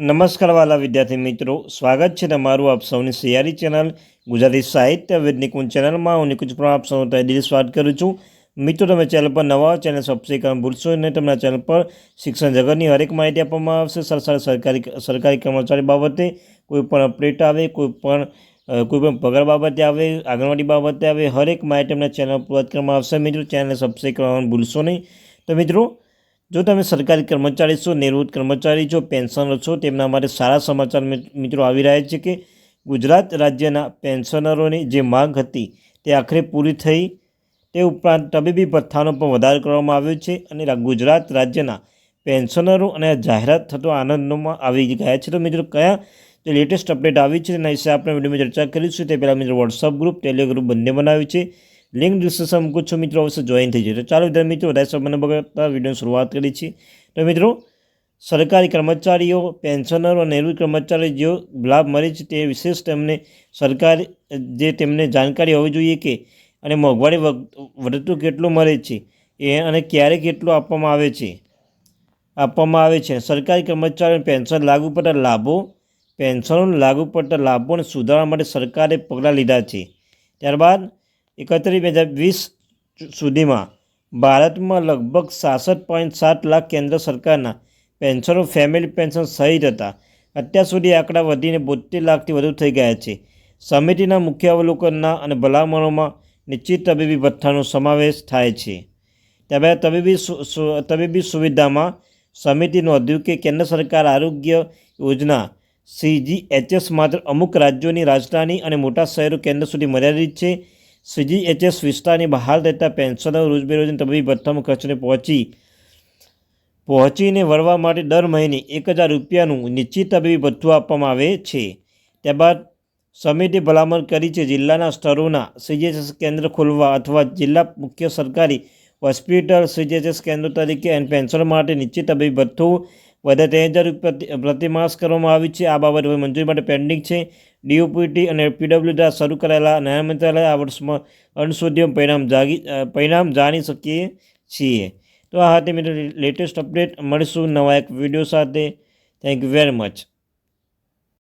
નમસ્કાર વાલા વિદ્યાર્થી મિત્રો, સ્વાગત છે તમારું આપ સૌની સિયારી ચેનલ ગુજરાતી સાહિત્ય વેદ ચેનલમાં. હું નિકુંજ પણ આપ સૌનું તહે સ્વાગત કરું છું. મિત્રો, તમે ચેનલ પર નવા ચેનલ સબસ્ક્રાઈબ કરવાનું ભૂલશો નહીં. તમને ચેનલ પર શિક્ષણ જગતની હરેક માહિતી આપવામાં આવશે. સરકાર સરકારી સરકારી કર્મચારી બાબતે કોઈ પણ અપડેટ આવે, કોઈ પણ કોઈ પણ પગાર બાબતે આવે, આંગણવાડી બાબતે આવે, હરેક માહિતી તમને ચેનલ પર કરવામાં આવશે. મિત્રો, ચેનલને સબસ્ક્રાઈબ કરવાનું ભૂલશો નહીં. તો મિત્રો જો તમે સરકારી કર્મચારી છો, નિવૃત્ત કર્મચારી છો, પેન્શનર છો, તેમના માટે સારા સમાચાર મિત્રો આવી રહ્યા છે કે ગુજરાત રાજ્યના પેન્શનરોની જે માંગ હતી તે આખરે પૂરી થઈ. તે ઉપરાંત તબીબી ભથ્થાનો પણ વધારો કરવામાં આવ્યો છે અને ગુજરાત રાજ્યના પેન્શનરો અને જાહેરાત થતો આનંદમાં આવી ગયા છે. તો મિત્રો કયા જે લેટેસ્ટ અપડેટ આવી છે તેના વિશે આપણે વિડીયોમાં ચર્ચા કરીશું. તે પહેલાં મિત્રો વોટ્સઅપ ગ્રુપ ટેલિગ્રુપ બંને બનાવ્યું છે. લિંક ડિસ્ક્રિપ્શન મૂકું છું મિત્રો, અવશ્ય જોઈન થઈ જશે ચાલો વિદ્યાર્થી મિત્રો વધારે સમયને બગડતા વિડીયોની શરૂઆત કરી છે. તો મિત્રો, સરકારી કર્મચારીઓ પેન્શનરો અને નિવૃત્ત કર્મચારીઓ જેઓ લાભ મળે છે, તે વિશેષ તેમને સરકાર, જે તેમને જાણકારી હોવી જોઈએ કે, અને મોંઘવારી વધ- વધતું કેટલું મળે છે, એ અને ક્યારે કેટલું આપવામાં આવે છે, આપવામાં આવે છે. સરકારી કર્મચારીઓને પેન્શન લાગુ પડતા લાભો પેન્શનો લાગુ પડતા લાભોને સુધારવા માટે સરકારે પગલાં લીધા છે. ત્યારબાદ એકત્રીસ બે હજાર વીસ સુધીમાં ભારતમાં લગભગ સાસઠ પોઈન્ટ સાત લાખ કેન્દ્ર સરકારના પેન્શનો, ફેમિલી પેન્શન સહિત હતા. અત્યાર સુધી આંકડા વધીને બોતેર લાખથી વધુ થઈ ગયા છે. સમિતિના મુખ્ય અવલોકનના અને ભલામણોમાં નિશ્ચિત તબીબી ભથ્થાનો સમાવેશ થાય છે. ત્યારબાદ તબીબી તબીબી સુવિધામાં સમિતિ નોંધ્યું કે કેન્દ્ર સરકાર આરોગ્ય યોજના સીજીએચએસ માત્ર અમુક રાજ્યોની રાજધાની અને મોટા શહેરો કેન્દ્ર સુધી મર્યાદિત છે. સીજીએચએસ વિસ્તારની બહાર રહેતા પેન્શનરો રોજબેરોજની તબીબી ભથ્થામાં ખર્ચને પહોંચી પહોંચીને વળવા માટે દર મહિને એક હજાર રૂપિયાનું નિશ્ચિત તબીબી ભથ્થું આપવામાં આવે છે. ત્યારબાદ સમિતિ ભલામણ કરી છે જિલ્લાના સ્તરોના સીજીએચએસ કેન્દ્ર ખોલવા અથવા જિલ્લા મુખ્ય સરકારી હોસ્પિટલ સીજીએચએસ કેન્દ્ર તરીકે એન્ડ પેન્શન માટે નિશ્ચિત તબીબી ભથ્થું વધારે ત્રણ હજાર પ્રતિમાસ કરવામાં આવી છે. આ બાબત હવે મંજૂરી માટે પેન્ડિંગ છે. ડીઓપીટી અને પીડબ્લ્યુ દ્વારા શરૂ કરાયેલા ન્યાય મંત્રાલય આ વર્ષમાં અણશોધ્ય પરિણામ જાગી પરિણામ જાણી શકીએ છીએ. તો આ હતી મિત્રો લેટેસ્ટ અપડેટ મળીશું નવા એક વીડિયો સાથે. Thank you very much